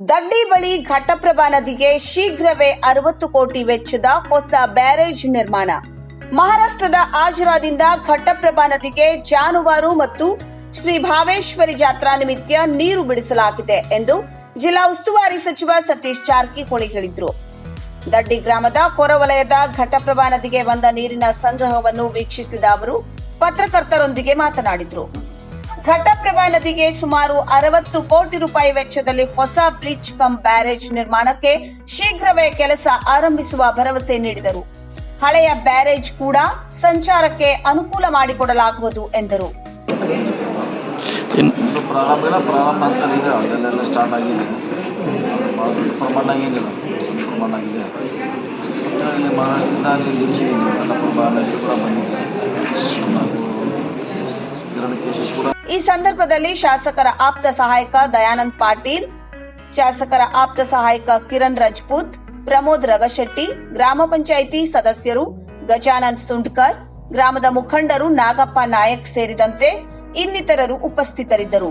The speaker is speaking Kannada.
ದಂಡಿ ಬಳಿ ಘಟಪ್ರಭಾ ನದಿಗೆ ಶೀಘ್ರವೇ ಅರವತ್ತು ಕೋಟಿ ವೆಚ್ಚದ ಹೊಸ ಬ್ಯಾರೇಜ್ ನಿರ್ಮಾಣ. ಮಹಾರಾಷ್ಟ್ರದ ಆಜರಾದಿಂದ ಘಟಪ್ರಭಾ ನದಿಗೆ ಜಾನುವಾರು ಮತ್ತು ಶ್ರೀ ಭಾವೇಶ್ವರಿ ಜಾತ್ರಾ ನಿಮಿತ್ತ ನೀರು ಬಿಡಿಸಲಾಗಿದೆ ಎಂದು ಜಿಲ್ಲಾ ಉಸ್ತುವಾರಿ ಸಚಿವ ಸತೀಶ್ ಜಾರಕಿಹೊಳಿ ಹೇಳಿದರು. ದಡ್ಡಿ ಗ್ರಾಮದ ಹೊರವಲಯದ ಘಟಪ್ರಭಾ ನದಿಗೆ ಬಂದ ನೀರಿನ ಸಂಗ್ರಹವನ್ನು ವೀಕ್ಷಿಸಿದ ಅವರು, ಪತ್ರಕರ್ತರೊಂದಿಗೆ ಮಾತನಾಡಿದರು. ಘಟಪ್ರಭಾ ನದಿಗೆ ಸುಮಾರು ಅರವತ್ತು ಕೋಟಿ ರೂಪಾಯಿ ವೆಚ್ಚದಲ್ಲಿ ಹೊಸ ಬ್ರಿಡ್ಜ್ ಕಂ ಬ್ಯಾರೇಜ್ ನಿರ್ಮಾಣಕ್ಕೆ ಶೀಘ್ರವೇ ಕೆಲಸ ಆರಂಭಿಸುವ ಭರವಸೆ ನೀಡಿದರು. ಹಳೆಯ ಬ್ಯಾರೇಜ್ ಕೂಡ ಸಂಚಾರಕ್ಕೆ ಅನುಕೂಲ ಮಾಡಿಕೊಡಲಾಗುವುದು ಎಂದರು. ಮಹಾರಾಷ್ಟ್ರದಿಂದ ಈ ಸಂದರ್ಭದಲ್ಲಿ ಶಾಸಕರ ಆಪ್ತ ಸಹಾಯಕ ದಯಾನಂದ್ ಪಾಟೀಲ್, ಶಾಸಕರ ಆಪ್ತ ಸಹಾಯಕ ಕಿರಣ್ ರಜಪೂತ್, ಪ್ರಮೋದ್ ರಗಶೆಟ್ಟಿ, ಗ್ರಾಮ ಪಂಚಾಯಿತಿ ಸದಸ್ಯರು ಗಜಾನಂದ್ ಸುಂಡ್ಕರ್, ಗ್ರಾಮದ ಮುಖಂಡರು ನಾಗಪ್ಪ ನಾಯಕ್ ಸೇರಿದಂತೆ ಇನ್ನಿತರರು ಉಪಸ್ಥಿತರಿದ್ದರು.